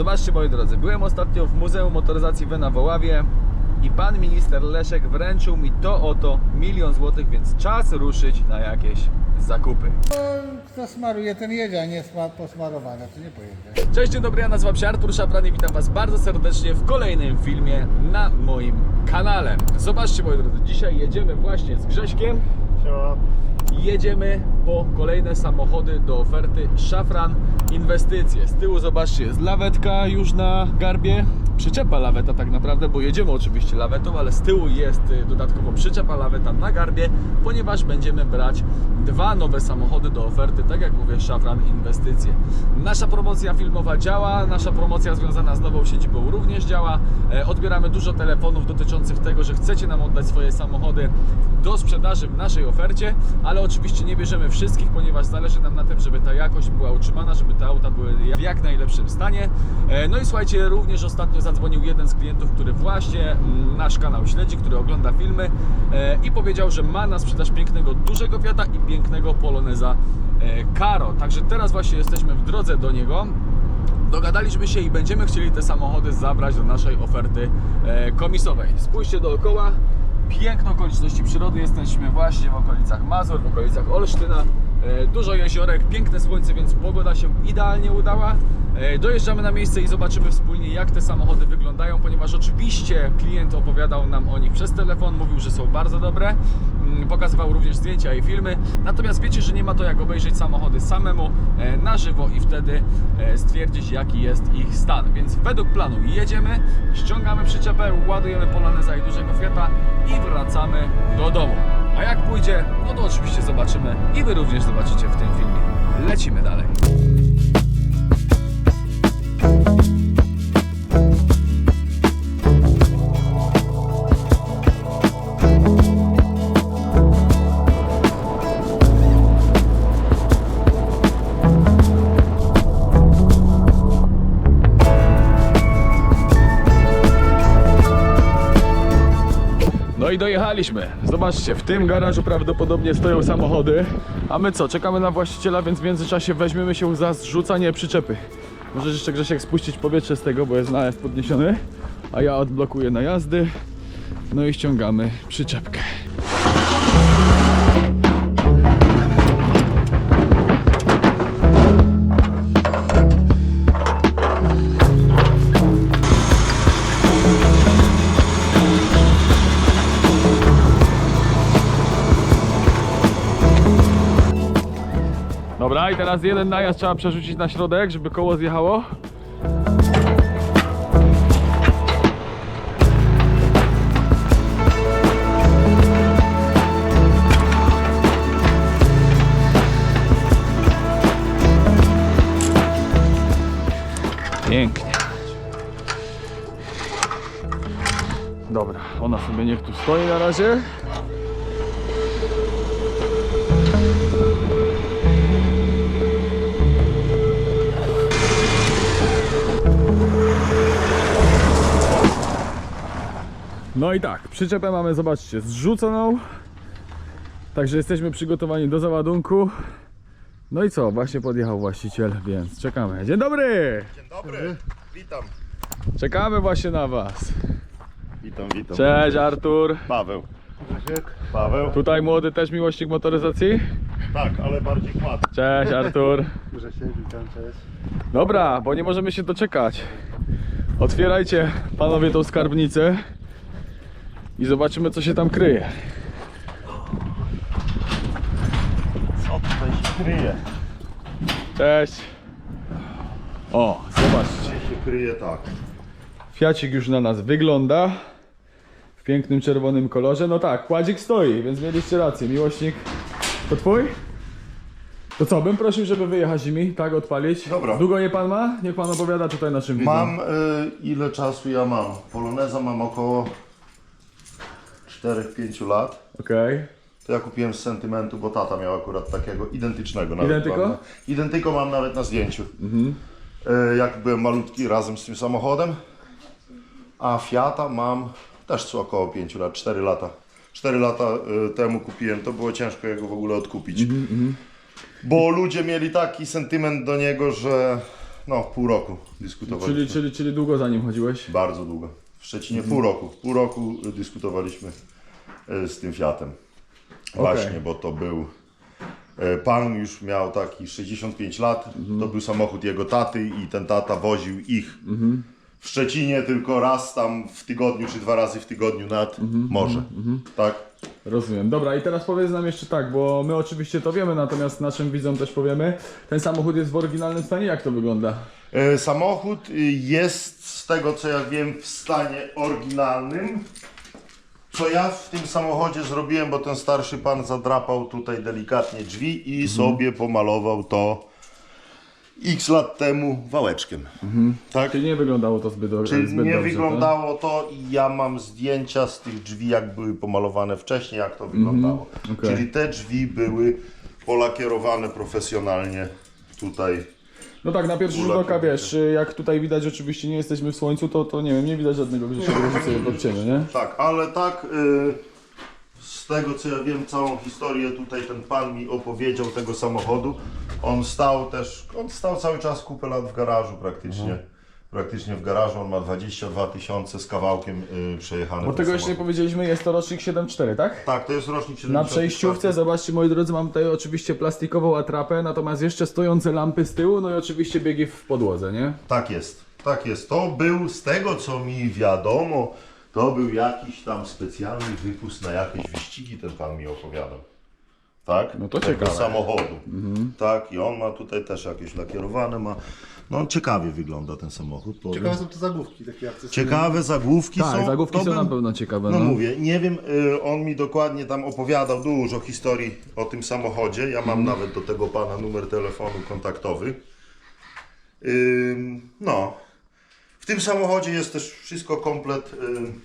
Zobaczcie moi drodzy, byłem ostatnio w Muzeum Motoryzacji Wena w Oławie i pan minister Leszek wręczył mi to oto milion złotych, więc czas ruszyć na jakieś zakupy. Kto smaruje, ten jedzie, a nie sma- posmarowane, to nie pojedzie. Cześć, dzień dobry, ja nazywam się Artur Szafran i witam Was bardzo serdecznie w kolejnym filmie na moim kanale. Zobaczcie moi drodzy, dzisiaj jedziemy właśnie z Grześkiem jedziemy po kolejne samochody do oferty Szafran Inwestycje. Z tyłu zobaczcie, jest lawetka już na garbie. Przyczepa laweta tak naprawdę, bo jedziemy oczywiście lawetą, ale z tyłu jest y, dodatkowo przyczepa laweta na garbie, ponieważ będziemy brać dwa nowe samochody do oferty, tak jak mówię, Szafran Inwestycje. Nasza promocja filmowa działa, nasza promocja związana z nową siedzibą również działa. E, Odbieramy dużo telefonów dotyczących tego, że chcecie nam oddać swoje samochody do sprzedaży w naszej ofercie, ale oczywiście nie bierzemy wszystkich, ponieważ zależy nam na tym, żeby ta jakość była utrzymana, żeby te auta były w jak najlepszym stanie. E, No i słuchajcie, również ostatnio zadzwonił jeden z klientów, który właśnie mm, nasz kanał śledzi, który ogląda filmy e, i powiedział, że ma na sprzedaż pięknego dużego Fiata i pięknego Poloneza e, Caro. Także teraz właśnie jesteśmy w drodze do niego. Dogadaliśmy się i będziemy chcieli te samochody zabrać do naszej oferty e, komisowej. Spójrzcie dookoła, piękne okoliczności przyrody. Jesteśmy właśnie w okolicach Mazur, w okolicach Olsztyna. E, Dużo jeziorek, piękne słońce, więc pogoda się idealnie udała. E, Dojeżdżamy na miejsce i zobaczymy wspólnie, jak te samochody wyglądają, ponieważ oczywiście klient opowiadał nam o nich przez telefon, mówił, że są bardzo dobre. Mm, Pokazywał również zdjęcia i filmy. Natomiast wiecie, że nie ma to jak obejrzeć samochody samemu e, na żywo i wtedy stwierdzić, jaki jest ich stan. Więc według planu jedziemy, ściągamy przyczepę, ładujemy Poloneza i dużego Fiata i wracamy do domu. A jak pójdzie, no to oczywiście zobaczymy i Wy również zobaczycie w tym filmie. Lecimy dalej. No i dojechaliśmy. Zobaczcie, w tym garażu prawdopodobnie stoją samochody. A my co, czekamy na właściciela, więc w międzyczasie weźmiemy się za zrzucanie przyczepy. Możesz jeszcze Grzesiek spuścić powietrze z tego, bo jest najazd podniesiony. A ja odblokuję najazdy. No i ściągamy przyczepkę. Teraz jeden najazd trzeba przerzucić na środek, żeby koło zjechało. Pięknie. Dobra, ona sobie niech tu stoi na razie. No i tak, przyczepę mamy, zobaczcie, zrzuconą. Także jesteśmy przygotowani do załadunku. No i co, właśnie podjechał właściciel, więc czekamy. Dzień dobry! Dzień dobry, witam. Czekamy właśnie na Was. Witam, witam. Cześć Artur. Paweł. Paweł? Tutaj młody też miłośnik motoryzacji. Tak, ale bardziej kład. Cześć Artur. Grzesiek, witam, cześć. Dobra, bo nie możemy się doczekać. Otwierajcie panowie tą skarbnicę i zobaczymy co się tam kryje. Co tutaj się kryje? Cześć. O, zobaczcie. Się kryje tak. Fiacik już na nas wygląda w pięknym czerwonym kolorze. No tak, kładzik stoi, więc mieliście rację. Miłośnik, to twój? To co, bym prosił, żeby wyjechać mi, tak, odpalić. Dobra. Długo je pan ma? Niech pan opowiada tutaj naszym widzom. Mam, y, ile czasu ja mam? Poloneza mam około 4-5 lat. Okej. To ja kupiłem z sentymentu, bo tata miał akurat takiego identycznego. Nawet Identyko? Mam. Identyko mam nawet na zdjęciu. Y, jak byłem malutki razem z tym samochodem. A Fiata mam też co około 5 lat, 4 lata. 4 lata y, temu kupiłem, to było ciężko jego w ogóle odkupić. Bo ludzie mieli taki sentyment do niego, że no, pół roku dyskutowaliśmy. Czyli, czyli, czyli długo za nim chodziłeś? Bardzo długo. W Szczecinie pół roku. Pół roku dyskutowaliśmy e, z tym Fiatem. Właśnie, bo to był. e, Pan już miał taki 65 lat. To był samochód jego taty i ten tata woził ich w Szczecinie tylko raz tam w tygodniu, czy dwa razy w tygodniu nad morze. Tak? Rozumiem. Dobra, i teraz powiedz nam jeszcze tak, bo my oczywiście to wiemy, natomiast naszym widzom też powiemy. Ten samochód jest w oryginalnym stanie, jak to wygląda? E, Samochód jest z tego co ja wiem w stanie oryginalnym. Co ja w tym samochodzie zrobiłem, bo ten starszy pan zadrapał tutaj delikatnie drzwi i sobie pomalował to x lat temu wałeczkiem. Tak? Czyli nie wyglądało to zbyt, Czyli zbyt nie dobrze, wyglądało to i ja mam zdjęcia z tych drzwi, jak były pomalowane wcześniej, jak to wyglądało. okej. Czyli te drzwi były polakierowane profesjonalnie tutaj. No tak, na pierwszy rzut oka, wiesz, jak tutaj widać, oczywiście nie jesteśmy w słońcu, to, to nie wiem, nie widać żadnego większego różnicy w odcieniu, nie? Tak, ale tak y, z tego co ja wiem, całą historię tutaj ten pan mi opowiedział tego samochodu. On stał też, on stał cały czas kupę lat w garażu praktycznie. Mhm. Praktycznie w garażu, on ma 22 tysiące z kawałkiem y, przejechane. Bo tego jeszcze nie powiedzieliśmy, jest to rocznik 7.4, tak? Tak, to jest rocznik 74. Na przejściówce, zobaczcie moi drodzy, mam tutaj oczywiście plastikową atrapę, natomiast jeszcze stojące lampy z tyłu, no i oczywiście biegi w podłodze, nie? Tak jest, tak jest. To był, z tego co mi wiadomo, to był jakiś tam specjalny wypust na jakieś wyścigi, ten pan mi opowiadał. Tak? No to Tego ciekawe. samochodu. Tak, i on ma tutaj też jakieś lakierowane, ma... No ciekawie wygląda ten samochód. powiem. Ciekawe są te zagłówki takie akcesoryjne. Ciekawe zagłówki Tak, są. zagłówki To są bym- na pewno ciekawe, No, no. mówię, nie wiem, y, on mi dokładnie tam opowiadał dużo historii o tym samochodzie. Ja mam nawet do tego pana numer telefonu kontaktowy. Ym, no. W tym samochodzie jest też wszystko komplet. ym,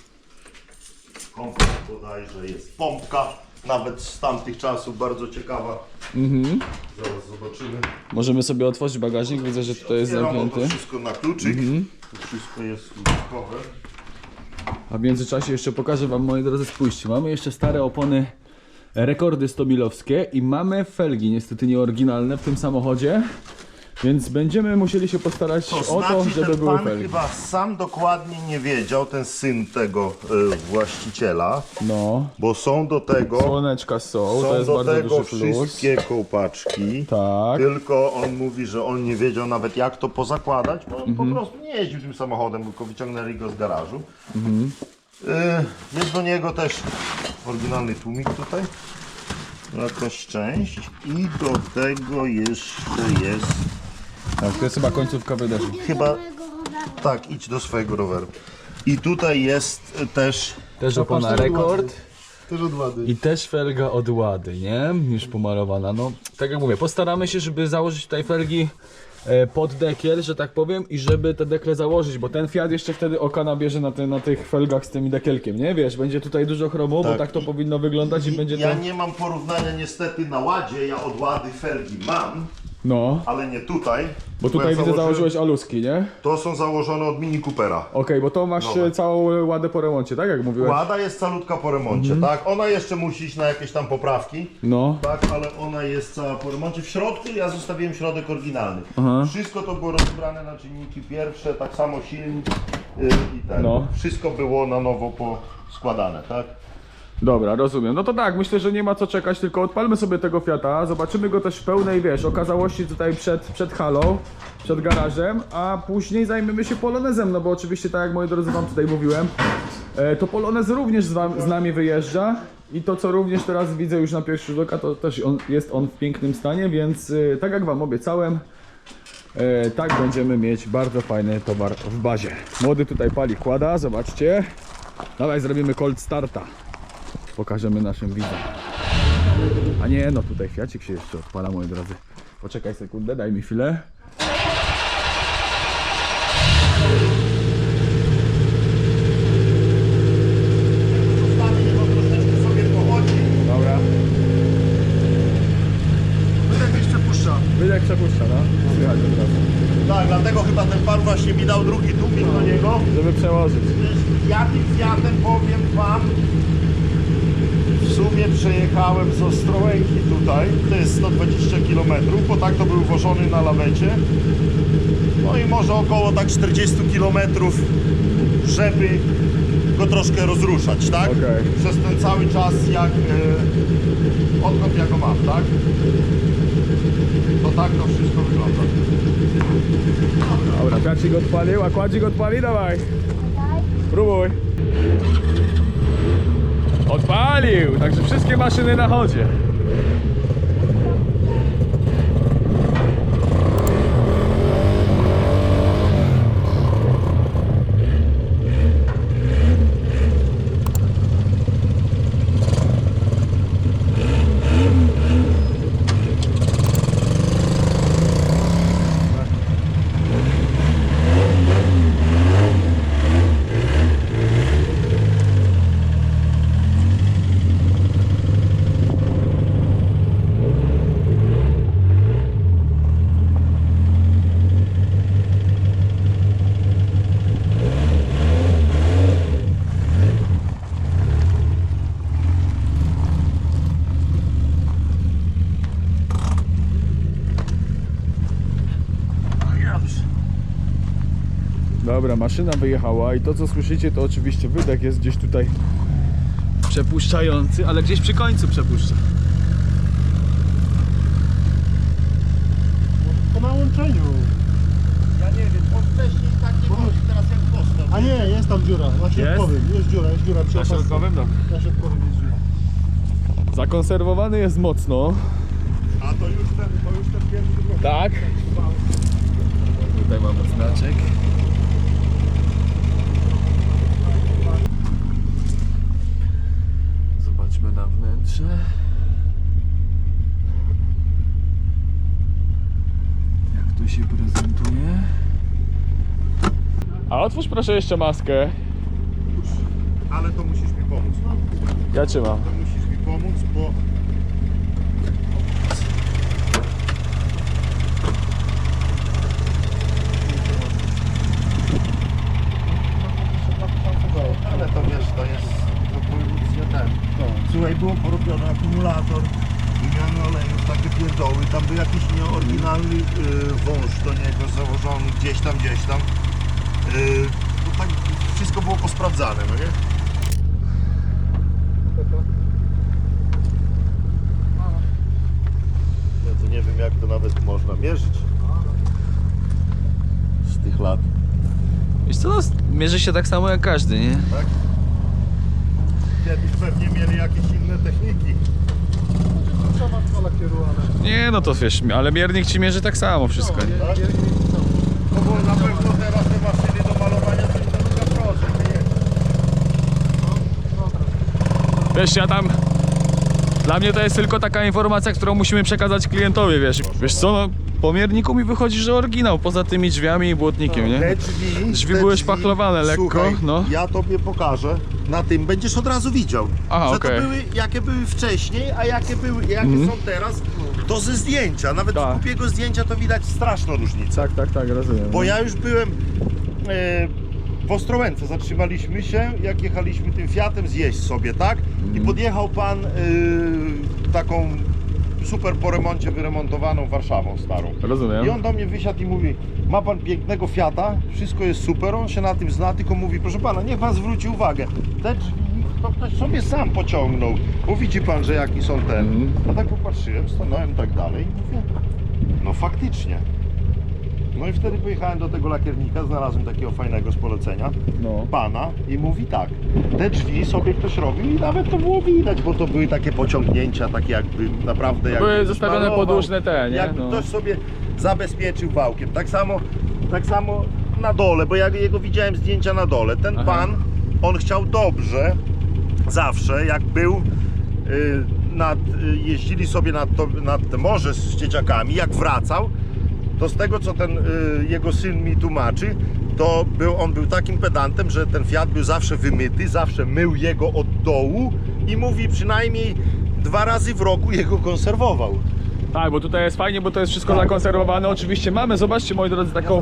komplet bodajże jest pompka. Nawet z tamtych czasów bardzo ciekawa. Mhm. Zaraz zobaczymy. Możemy sobie otworzyć bagażnik, widzę, że tutaj jest Otwieram, bo zamknięty. To wszystko na kluczyk. To wszystko jest kluczykowe. A w międzyczasie jeszcze pokażę wam, moi drodzy, spójrzcie, mamy jeszcze stare opony rekordy 100 milowskie i mamy felgi, niestety nie oryginalne w tym samochodzie, więc będziemy musieli się postarać To o znaczy, to, żeby ten były pan felgi. chyba sam dokładnie nie wiedział, ten syn tego y, właściciela, No, bo są do tego, słoneczka są, to są jest do bardzo tego duży plus. wszystkie kołpaczki. Tak, Tylko on mówi, że on nie wiedział nawet jak to pozakładać, bo on Mhm. po prostu nie jeździł tym samochodem, tylko wyciągnęli go z garażu. Mhm. Y, jest do niego też oryginalny tłumik tutaj, jakaś część i do tego jeszcze jest tak, to jest chyba końcówka wydarzeń. Chyba tak, idź do swojego roweru. I tutaj jest też Też opona rekord. Też od Łady. I też felga od Łady, nie? Już pomalowana. No, tak jak mówię, postaramy się, żeby założyć tutaj felgi e, pod dekiel, że tak powiem, i żeby te dekle założyć, bo ten Fiat jeszcze wtedy oka nabierze na, te, na tych felgach z tym dekielkiem, nie? Wiesz, będzie tutaj dużo chromu, bo Tak. tak to powinno wyglądać i będzie Ja to... nie mam porównania niestety na ładzie, ja od łady felgi mam, No, ale nie tutaj. bo tutaj ja widzę założyłem- założyłeś aluski, nie? To są założone od Mini Coopera. Okej, bo to masz Nowe. e, całą ładę po remoncie, tak jak mówiłeś? Łada jest calutka po remoncie, Mhm. tak? Ona jeszcze musi iść na jakieś tam poprawki, No, tak? Ale ona jest cała po remoncie. W środku ja zostawiłem środek oryginalny. Aha. Wszystko to było rozebrane na czynniki pierwsze, tak samo silnik yy, i ten. No. Wszystko było na nowo poskładane, tak? Dobra, rozumiem. No to tak, myślę, że nie ma co czekać, tylko odpalmy sobie tego Fiata, zobaczymy go też w pełnej, wiesz, okazałości tutaj przed, przed halą, przed garażem, a później zajmiemy się Polonezem, no bo oczywiście, tak jak moi drodzy wam tutaj mówiłem, e, to Polonez również z, wam, z nami wyjeżdża i to, co również teraz widzę już na pierwszy rzut oka, to też on, jest on w pięknym stanie, więc e, tak jak wam obiecałem, e, tak będziemy mieć bardzo fajny towar w bazie. Młody tutaj pali kłada, zobaczcie. Dawaj, zrobimy cold starta pokażemy naszym widzom. A nie, no tutaj Fiacik się jeszcze odpala, moi drodzy. Poczekaj sekundę, daj mi chwilę. Zostawię go troszeczkę sobie pochodzi. Dobra. Wydech jeszcze puszcza. Wydech przepuszcza, no. Słychać od razu. Tak, dlatego chyba ten pan właśnie mi dał drugi tłumik do niego. Żeby przełożyć. Ja tym Fiatem powiem wam, sumie przejechałem z Ostrołęki tutaj, to jest 120 km, bo tak to był wożony na lawecie. No i może około tak 40 km, żeby go troszkę rozruszać, tak? Okej. Przez ten cały czas, jak e, odkąd ja go mam, tak? To tak to wszystko wygląda. Dobra, Piacik odpalił, a Kładzik odpali, dawaj. Próbuj. Odpalił, także wszystkie maszyny na chodzie. Dobra, maszyna wyjechała i to co słyszycie to oczywiście wydech jest gdzieś tutaj przepuszczający, ale gdzieś przy końcu przepuszcza. Po nałączeniu. Ja nie wiem, bo wcześniej tak nie chodzi, teraz jak. A nie, jest tam dziura. Na środkowym. Jest, dziura, jest dziura przy Na środkowym? Dobra. Na środkowym jest dziura. Zakonserwowany jest mocno. A to już ten, to już ten pierwszy. Tak. Tutaj mamy znaczek. Na wnętrze. Jak tu się prezentuje. A otwórz proszę jeszcze maskę. Ale to musisz mi pomóc. Ja trzymam. To musisz mi pomóc, bo Ale to wiesz, to jest propozycja ten. Słuchaj, było porobiony akumulator, wymiana olejów, takie pierdoły. Tam był jakiś nieoryginalny y, wąż do niego założony gdzieś tam, gdzieś tam. To tak wszystko było posprawdzane, no nie? Ja to nie wiem jak to nawet można mierzyć. Z tych lat, Wiesz co, no, mierzy się tak samo jak każdy, nie? tak? Kiedyś pewnie mieli jakieś inne techniki. Nie, no to wiesz, ale miernik ci mierzy tak samo wszystko, nie? Tak? No bo na pewno teraz te maszyny do malowania to jest na proszę, nie? Wiesz, ja tam... Dla mnie to jest tylko taka informacja, którą musimy przekazać klientowi, wiesz. Wiesz co, no, po mierniku mi wychodzi, że oryginał, poza tymi drzwiami i błotnikiem, nie? Te drzwi, Drzwi te były szpachlowane lekko, Słuchaj, no. ja tobie pokażę. Na tym będziesz od razu widział, Aha, że okej. to były, jakie były wcześniej, a jakie były, jakie Mhm. są teraz. To ze zdjęcia, nawet Tak. z głupiego zdjęcia to widać straszną różnicę. Tak, tak, tak, rozumiem. Bo ja już byłem e, w Ostrołęce, zatrzymaliśmy się, jak jechaliśmy tym Fiatem zjeść sobie, tak? I podjechał pan e, taką super po remoncie wyremontowaną Warszawą starą. Rozumiem. I on do mnie wysiadł i mówi, ma pan pięknego Fiata, wszystko jest super, on się na tym zna, tylko mówi, proszę pana, niech pan zwróci uwagę, te drzwi to ktoś sobie sam pociągnął, bo widzi pan, że jaki są ten. Mhm. Ja tak popatrzyłem, stanąłem tak dalej i mówię, no faktycznie. No i wtedy pojechałem do tego lakiernika, znalazłem takiego fajnego z polecenia, No. pana i mówi tak, te drzwi sobie ktoś robił i nawet to było widać, bo to były takie pociągnięcia, takie jakby naprawdę jakby Były ktoś zostawione malował, podłużne te, nie? Jakby No. ktoś sobie zabezpieczył wałkiem. Tak samo, tak samo na dole, bo ja jego widziałem zdjęcia na dole. Ten Aha. pan, on chciał dobrze, zawsze, jak był y, nad, y, jeździli sobie nad, to, nad morze z dzieciakami, jak wracał, to z tego co ten y, jego syn mi tłumaczy, to był, on był takim pedantem, że ten Fiat był zawsze wymyty, zawsze mył jego od dołu i mówi przynajmniej dwa razy w roku jego konserwował. Tak, bo tutaj jest fajnie, bo to jest wszystko zakonserwowane. Oczywiście mamy, zobaczcie moi drodzy, taką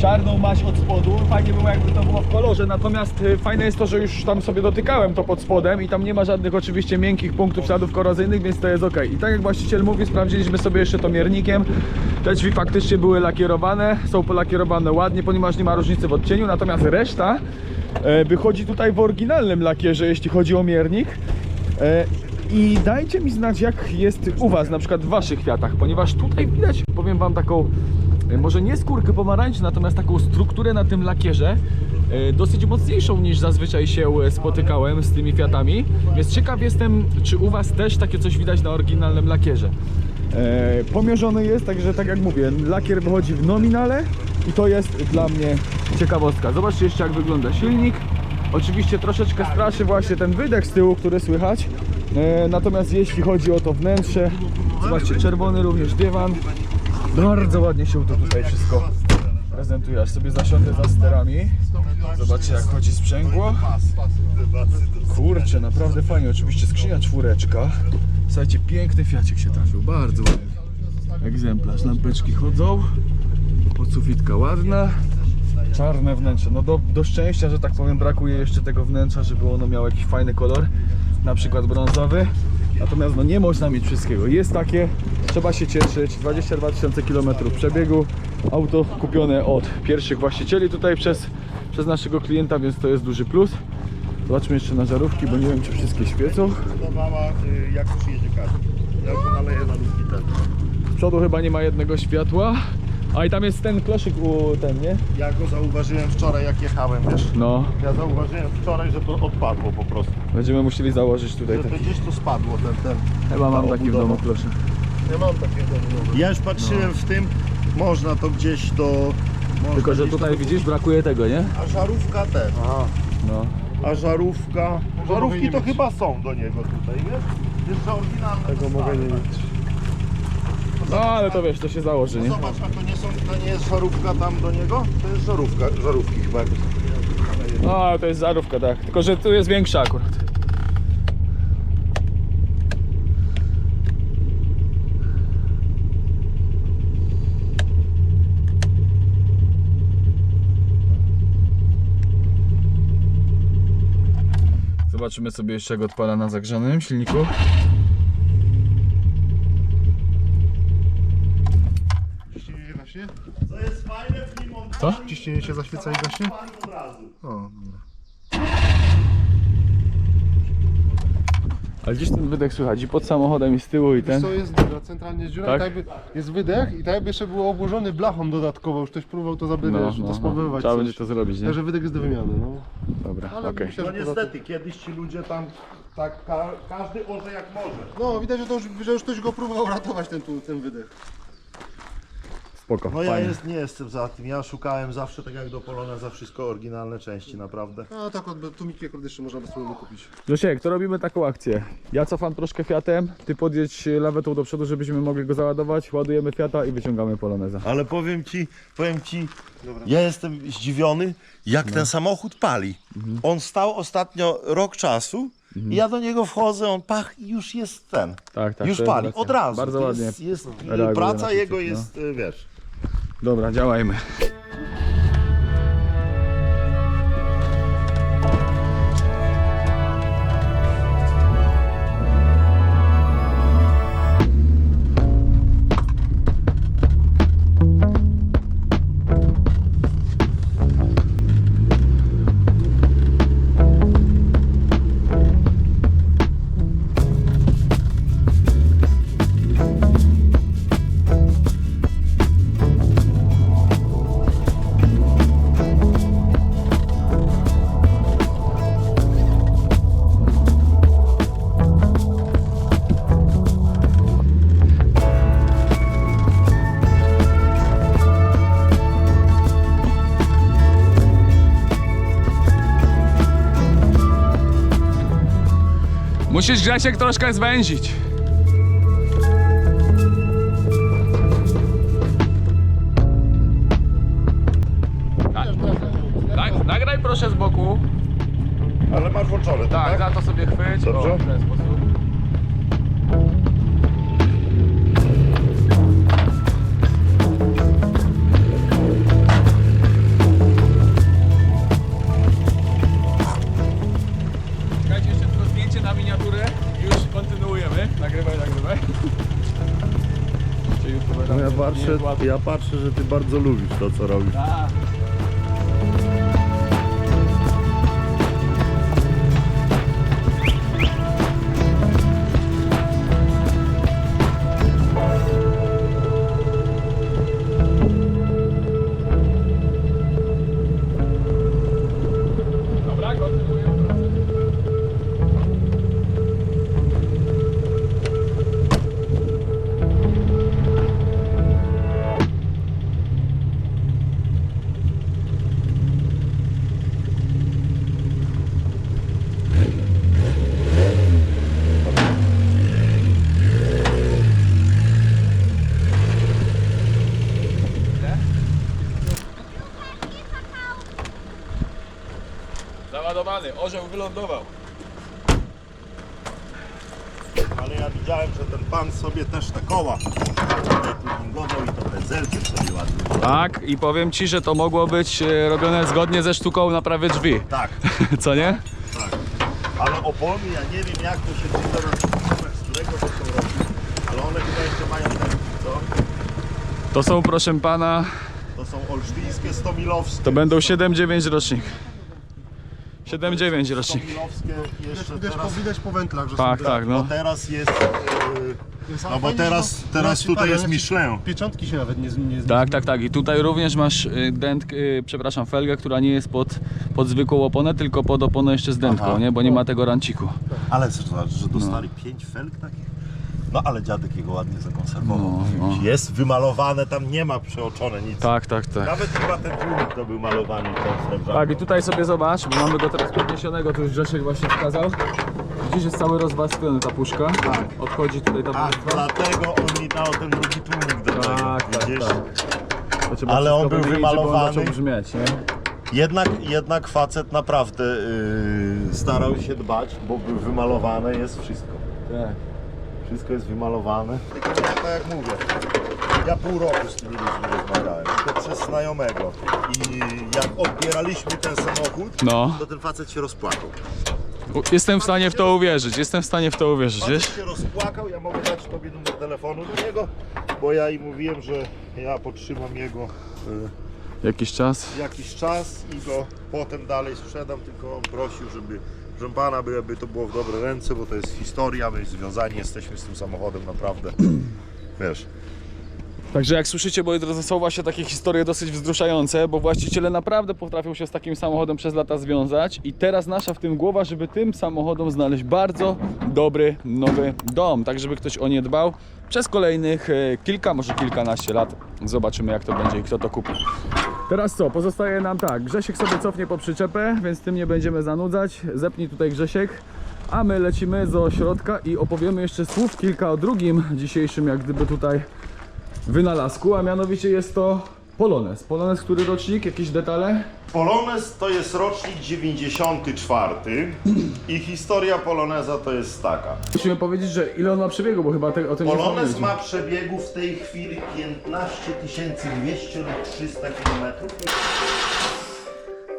czarną maść od spodu. Fajnie było jakby to było w kolorze, natomiast y, fajne jest to, że już tam sobie dotykałem to pod spodem i tam nie ma żadnych oczywiście miękkich punktów śladów korozyjnych, więc to jest ok. I tak jak właściciel mówi, sprawdziliśmy sobie jeszcze to miernikiem. Te drzwi faktycznie były lakierowane, są polakierowane ładnie, ponieważ nie ma różnicy w odcieniu, natomiast reszta e, wychodzi tutaj w oryginalnym lakierze, jeśli chodzi o miernik. E, I dajcie mi znać, jak jest u Was, na przykład w Waszych kwiatach, ponieważ tutaj widać, powiem Wam, taką, może nie skórkę pomarańczy, natomiast taką strukturę na tym lakierze, e, dosyć mocniejszą niż zazwyczaj się e, spotykałem z tymi kwiatami. Więc ciekaw jestem, czy u Was też takie coś widać na oryginalnym lakierze. E, pomierzony jest, także tak jak mówię, lakier wychodzi w nominale i to jest dla mnie ciekawostka. Zobaczcie jeszcze jak wygląda silnik. Oczywiście troszeczkę straszy właśnie ten wydech z tyłu, który słychać. E, natomiast jeśli chodzi o to wnętrze, zobaczcie, czerwony również dywan. Bardzo ładnie się to tutaj wszystko prezentuje. Aż sobie zasiądę za sterami. Zobaczcie jak chodzi sprzęgło. Kurczę, naprawdę fajnie. Oczywiście skrzynia czwóreczka. Słuchajcie, piękny fiacik się trafił. Bardzo ładny. Egzemplarz. Lampeczki chodzą. Podsufitka ładna. Czarne wnętrze. No do, do szczęścia, że tak powiem, brakuje jeszcze tego wnętrza, żeby ono miało jakiś fajny kolor. Na przykład brązowy. Natomiast no nie można mieć wszystkiego. Jest takie, trzeba się cieszyć. 22 tysiące kilometrów przebiegu. Auto kupione od pierwszych właścicieli tutaj przez, przez naszego klienta, więc to jest duży plus. Zobaczmy jeszcze na żarówki, bo nie wiem czy wszystkie świecą. Dawała, y, jak przyjedzie każdy. Ja naleję na. Z przodu chyba nie ma jednego światła. A i tam jest ten kloszyk u ten, nie? Ja go zauważyłem wczoraj jak jechałem, wiesz. No, Ja zauważyłem wczoraj, że to odpadło po prostu. będziemy musieli założyć tutaj Że ten. to gdzieś to spadło ten, ten. Chyba mam ta taki w domu kloszy. Nie mam takiego. Ja już patrzyłem w tym, można to gdzieś do... Można Tylko, że gdzieś tutaj widzisz, brakuje tego, nie? A żarówka też. No. A żarówka... Żarówki to mieć. chyba są do niego tutaj, wiesz? Jeszcze oryginalne Tego to mogę nie tak. mieć. No, ale to wiesz, to się założy, nie? Zobacz, a to nie, są, to nie jest żarówka tam do niego? To jest żarówka, żarówki chyba. No, ale to jest zarówka, tak. Tylko, że tu jest większa akurat. Zobaczymy sobie jeszcze jak odpala na zagrzanym silniku. Ciśnienie się gaśnie? To jest fajne w nim on Co? Ciśnienie się zaświeca i gaśnie? od razu. O, Ale gdzieś ten wydech słychać i pod samochodem i z tyłu i ten. Co jest dziura, centralnie jest dziura Tak? i tak jakby jest wydech i tak jakby jeszcze było obłożony blachą dodatkowo, już ktoś próbował to zaby, No, no, to no. spowodować Trzeba będzie to zrobić, nie? Także wydech jest do wymiany, no. Dobra, Ale okej. myślę, No że poza niestety, kiedyś ci ludzie tam tak ka każdy orze jak może. No widać, że, to już, że już ktoś go próbował ratować ten, tu, ten wydech. Spoko, No ja fajnie. jest, nie jestem za tym. Ja szukałem zawsze tak jak do Polona za wszystko oryginalne części, naprawdę. No tak, od tumiki akurat jeszcze można bez problemu kupić. Grzesiek, to robimy taką akcję. Ja cofam troszkę Fiatem, ty podjedź lawetą do przodu, żebyśmy mogli go załadować, ładujemy Fiata i wyciągamy Poloneza. Ale powiem ci, powiem ci, ja jestem zdziwiony, jak ten samochód pali. On stał ostatnio rok czasu i ja do niego wchodzę, on pach i już jest ten. Tak, tak, już to jest pali, racja. od razu. Bardzo To ładnie Jest, jest, reaguje na praca jego no. jest, y, wiesz. Dobra, działajmy. Musisz Grzesiek troszkę zwęzić. Patrzę, ja patrzę, że ty bardzo lubisz to, co robisz. Orzeł wylądował. Ale ja widziałem, że ten pan sobie też te koła tuningował i to sobie ładnie. Tak, i powiem ci, że to mogło być e, robione zgodnie ze sztuką naprawy drzwi. Tak, Co nie? tak. Ale opony, ja nie wiem jak to się tych oponach, z którego to są robione. Ale one chyba jeszcze mają ten, co? To są, proszę pana, To są olsztyńskie, stomilowskie. to będą 7-9 rocznik. 7-9 rocznik. Jeszcze Widać, po, teraz. widać po wętlach, że Tak, są tak, Bo no. teraz jest... Yy, no bo teraz, to- teraz znaczy, tutaj tak, jest znaczy, Michelin. Pieczątki się nawet nie, z- nie, z- Tak, tak, tak. I tutaj również masz y, dętk, y, przepraszam, felgę, która nie jest pod, pod zwykłą oponę, tylko pod oponę jeszcze z dętką, Aha. nie? Bo nie ma tego ranciku. Ale że, że dostali pięć felg takich? No ale dziadek jego ładnie zakonserwował. No, no. Jest wymalowane, tam nie ma przeoczone nic. Tak, tak, tak. Nawet chyba ten tłumik to był malowany tą srebrzaną. Tak, i tutaj sobie zobacz, bo mamy go teraz podniesionego, tu już Grzesiek właśnie wskazał. Widzisz, jest cały rozwarstwiony ta puszka. Tak. Odchodzi tutaj ta A warstwa. dlatego on mi dał ten drugi tłumik do tego. Tak, tak, Widzisz? tak. To trzeba Ale on wszystko był wymienić, żeby on wymalowany. zaczął brzmieć, nie? Jednak, jednak facet naprawdę yy, starał się dbać, bo był wymalowany, jest wszystko. Tak. Wszystko jest wymalowane. Tylko ja, tak jak mówię, ja pół roku z tymi ludźmi rozmawiałem, tylko przez znajomego. I jak odbieraliśmy ten samochód, No. to ten facet się rozpłakał. U- Jestem w stanie w to uwierzyć, jestem w stanie w to uwierzyć, wiesz? Facet się rozpłakał, ja mogę dać tobie numer telefonu do niego, bo ja im mówiłem, że ja podtrzymam jego y, Jakiś czas. jakiś czas i go potem dalej sprzedam, tylko on prosił, żeby proszę pana, by, to było w dobre ręce, bo to jest historia, my związani jesteśmy z tym samochodem naprawdę. Wiesz, Także jak słyszycie, moi drodzy, są właśnie takie historie dosyć wzruszające, bo właściciele naprawdę potrafią się z takim samochodem przez lata związać i teraz nasza w tym głowa, żeby tym samochodom znaleźć bardzo dobry, nowy dom, tak żeby ktoś o nie dbał przez kolejnych e, kilka, może kilkanaście lat. Zobaczymy jak to będzie i kto to kupi. Teraz co? Pozostaje nam tak, Grzesiek sobie cofnie po przyczepę, więc tym nie będziemy zanudzać. Zepnij tutaj Grzesiek, a my lecimy do środka i opowiemy jeszcze słów kilka o drugim dzisiejszym, jak gdyby tutaj wynalazku, a mianowicie jest to Polones. Polones, który rocznik, jakieś detale? Polones to jest rocznik 94 i historia Poloneza to jest taka. Musimy powiedzieć, że ile on ma przebiegu, bo chyba te, o tym nie Polones wspomnieliśmy. ma przebiegu w tej chwili 15 200 lub 300 km.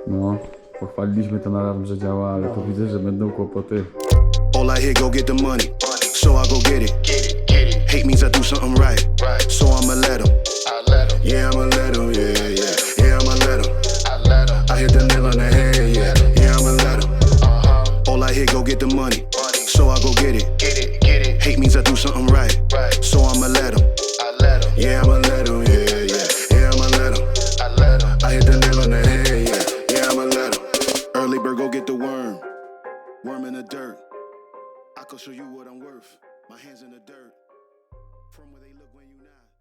No, pochwaliliśmy to na alarm, że działa, ale to widzę, że będą kłopoty. All I hear, go get the money. So I go get it. Hate means I do something right. So I'ma let him. Yeah, I'ma let yeah. Yeah, get the money. So I go get it. Get it, get it. Hate means I do something right. right. So I'ma let him. Yeah, I'ma let him. Yeah, yeah. Yeah, I'ma let him. I let him. I hit the nail on the head. Yeah, yeah, I'ma let him. Early bird, go get the worm. Worm in the dirt. I can show you what I'm worth. My hands in the dirt. From where they look when you never.